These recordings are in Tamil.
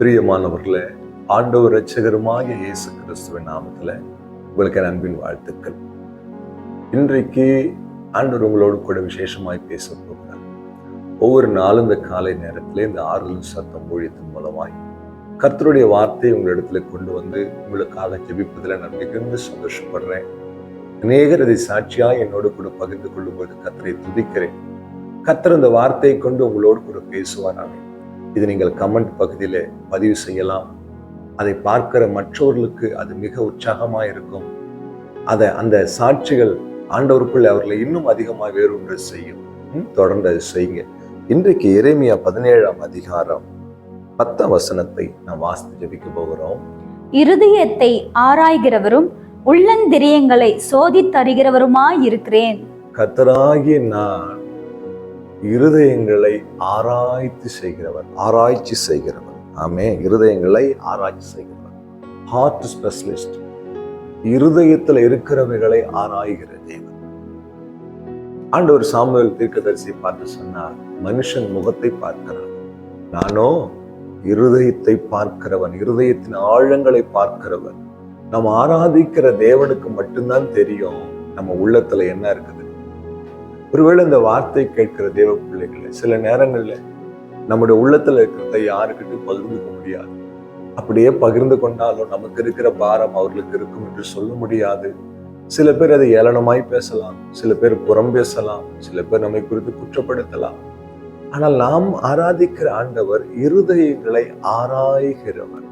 பிரியமானவர்களே ஆண்டவர் ரட்சகருமாகிய இயேசு கிறிஸ்துவின் நாமத்தில் உங்களுக்கு அன்பின் வாழ்த்துக்கள். இன்றைக்கு ஆண்டவர் உங்களோடு கூட விசேஷமாய் பேச போகிறார். ஒவ்வொரு நாளும் இந்த காலை நேரத்துல இந்த ஆறுதல் சத்தம் ஊழியத்தின் மூலமாய் கர்த்தருடைய வார்த்தையை உங்களிடத்துல கொண்டு வந்து உங்களுக்காக ஜெபிப்பதில் நான் மிகுந்த சந்தோஷப்படுறேன். அநேகர் அதை சாட்சியாக என்னோடு கூட பகிர்ந்து கொள்ளும்போது கத்தரை துதிக்கிறேன். கத்தர் இந்த வார்த்தையை கொண்டு உங்களோடு கூட பேசுவார் நான் இது நீங்கள் கமெண்ட் பகுதியில் பதிவு செய்யலாம். அதை பார்க்கிற மற்றவர்களுக்கு அது மிக உற்சாகமாக இருக்கும் அதை அந்த சாட்சிகள் ஆண்டவருக்குள்ள அவர்களை இன்னும் அதிகமாக வேறொன்று செய்யும். தொடர்ந்து அதை செய்யுங்க. இன்றைக்கு எரேமியா பதினேழாம் அதிகாரம் பத்தாம் வசனத்தை நாம் வாசித்து ஜெபிக்க போகிறோம். இருதயத்தை ஆராய்கிறவரும் உள்ளந்திரியங்களை சோதித்தறிகிறவருமாய் இருக்கிறேன் கத்தராகிய நான் இருதயங்களை ஆராய்ச்சி செய்கிறவர் ஆராய்ச்சி செய்கிறவர். ஆமே இருதயங்களை ஆராய்ச்சி செய்கிறவர். ஹார்ட் ஸ்பெஷலிஸ்ட் இருதயத்தில் இருக்கிறவைகளை ஆராய்கிற தேவன். ஆண்டவர் சாமுவேல் தீர்க்கதரிசி பார்த்து சொன்னார் மனுஷன் முகத்தை பார்க்கிறான். நானோ இருதயத்தை பார்க்கிறவன் இருதயத்தின் ஆழங்களை பார்க்கிறவன். நம்ம ஆராதிக்கிற தேவனுக்கு மட்டும்தான் தெரியும் நம்ம உள்ளத்துல என்ன இருக்குது. ஒருவேளை இந்த வார்த்தை கேட்கிற தேவ பிள்ளைகளை சில நேரங்களில் நம்முடைய உள்ளத்துல இருக்கிறத யாருக்கிட்டும் பகிர்ந்துக்க முடியாது. அப்படியே பகிர்ந்து கொண்டாலும் நமக்கு இருக்கிற பாரம் அவர்களுக்கு இருக்கும் என்று சொல்ல முடியாது. சில பேர் அதை ஏளனமாய் பேசலாம் சில பேர் புறம் பேசலாம் சில பேர் நம்மை குறித்து குற்றப்படுத்தலாம். ஆனால் நாம் ஆராதிக்கிற ஆண்டவர் இருதயங்களை ஆராய்கிறவர்.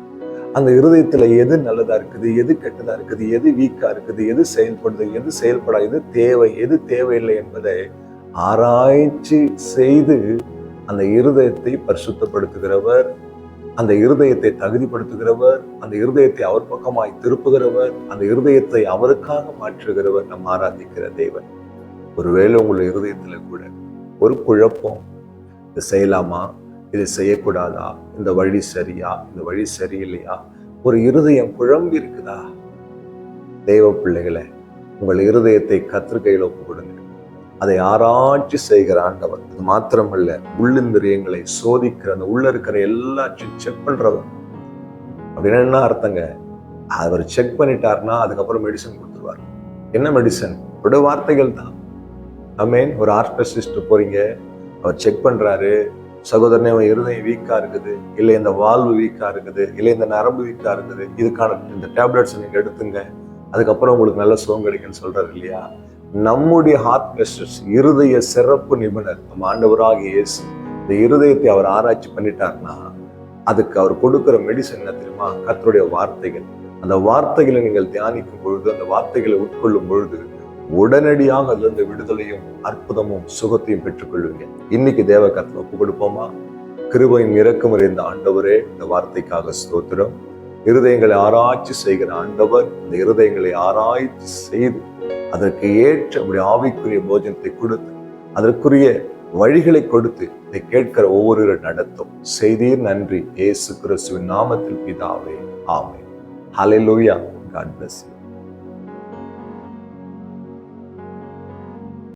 அந்த இருதயத்தில் எது நல்லதாக இருக்குது எது கெட்டதாக இருக்குது எது வீக்காக இருக்குது எது செயல்படுது எது செயல்படா எது தேவை எது தேவையில்லை என்பதை ஆராய்ச்சி செய்து அந்த இருதயத்தை பரிசுத்தப்படுத்துகிறவர் அந்த இருதயத்தை தகுதிப்படுத்துகிறவர் அந்த இருதயத்தை அவர் பக்கமாய் திருப்புகிறவர் அந்த இருதயத்தை அவருக்காக மாற்றுகிறவர் நம் ஆராதிக்கிற தேவன். ஒருவேளை உங்களுடைய இருதயத்தில் கூட ஒரு குழப்பம் இது செய்யலாமா? இது செய்யக்கூடாதா? இந்த வழி சரியா? இந்த வழி சரியில்லையா? ஒரு இருதயம் குழம்பி இருக்குதா? தெய்வ பிள்ளைகளை உங்கள் இருதயத்தை கத்திரிக்கையில் ஒப்பு கொடுங்க. அதை ஆராய்ச்சி செய்கிற ஆண்டவர் அது மாத்திரமல்ல உள்ளிந்திரியங்களை சோதிக்கிற அந்த உள்ள இருக்கிற எல்லாத்தையும் செக் பண்றவர். அப்படின்னு என்ன அர்த்தங்க? அவர் செக் பண்ணிட்டாருன்னா அதுக்கப்புறம் மெடிசன் கொடுத்துருவார். என்ன மெடிசன் விட வார்த்தைகள் தான். ஐ மீன் ஒரு ஆர்டிஸ்ட் போறீங்க. அவர் செக் பண்றாரு. சகோதரனே அவன் இருதயம் வீக்காக இருக்குது. இல்லை இந்த வால்வு வீக்காக இருக்குது. இல்லை இந்த நரம்பு வீக்காக இருக்குது. இதுக்கான இந்த டேப்லெட்ஸ் நீங்கள் எடுத்துங்க. அதுக்கப்புறம் உங்களுக்கு நல்ல சுகம் கிடைக்கும்னு சொல்கிறார் இல்லையா? நம்முடைய ஹார்ட் பெஸ்டர்ஸ் இருதய சிறப்பு நிபுணர் நம்ம ஆண்டவராக இயேசு இந்த இருதயத்தை அவர் ஆராய்ச்சி பண்ணிட்டார்னா அதுக்கு அவர் கொடுக்குற மெடிசன் என்ன தெரியுமா? கத்தருடைய வார்த்தைகள். அந்த வார்த்தைகளை நீங்கள் தியானிக்கும் பொழுது அந்த வார்த்தைகளை உட்கொள்ளும் பொழுது உடனடியாக அதிலிருந்து விடுதலையும் அற்புதமும் சுகத்தையும் பெற்றுக்கொள்வீங்க இன்னைக்கு தேவ கத்தில் ஒப்பு கொடுப்போமா? கிருபையும் இறக்கம் அறிந்த ஆண்டவரே இந்த வார்த்தைக்காக ஸ்தோத்திரம். இருதயங்களை ஆராய்ச்சி செய்கிற ஆண்டவர் இந்த இருதயங்களை ஆராய்ச்சி செய்து அதற்கு ஏற்ற அப்படி ஆவிக்குரிய போஜனத்தை கொடுத்து அதற்குரிய வழிகளை கொடுத்து இதை கேட்கிற ஒவ்வொரு நடத்தும். செய்தீர் நன்றி. ஏசு கிறிஸ்துவின் நாமத்தில் பிதாவே. ஆமே ஹalleluya காட் பிளஸ் யூ